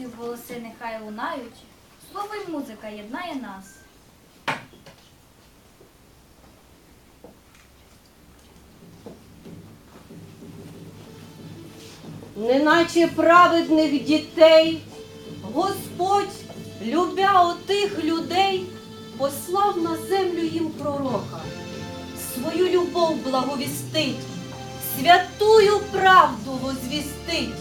друзів голоси нехай лунають, слово й музика єднає нас. неначе праведних дітей, Господь, любя отих людей, послав на землю їм пророка, свою любов благовістить, святую правду возвістить,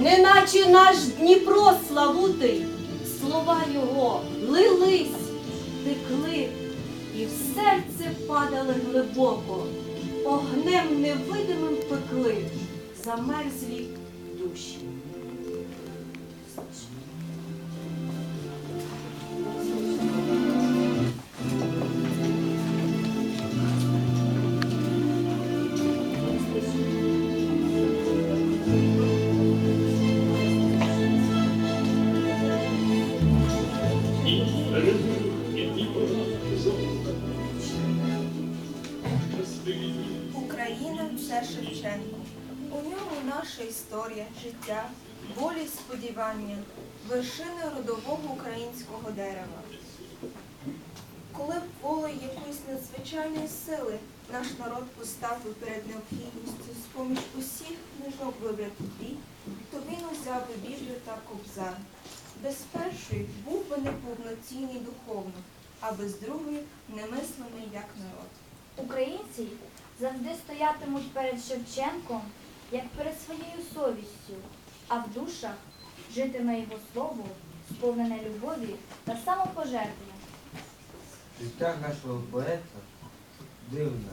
неначе наш Дніпро славутий, слова його лились, текли, і в серце падали глибоко, огнем невидимим пекли замерзлі душі. Україна це Шевченко. У ньому наша історія, життя, болі, сподівання, вершини родового українського дерева. Коли б волею якоїсь надзвичайної сили наш народ поставив перед необхідністю з-поміж усіх книжок вибрати дві, то він узяв би Біблію та Кобзар. Без першої був би неповноцінний духовно, а без другої немислимий як народ. Українці завжди стоятимуть перед Шевченком, як перед своєю совістю, а в душах житиме його слово, сповнене любові та самопожертви. Життя нашого поета дивне,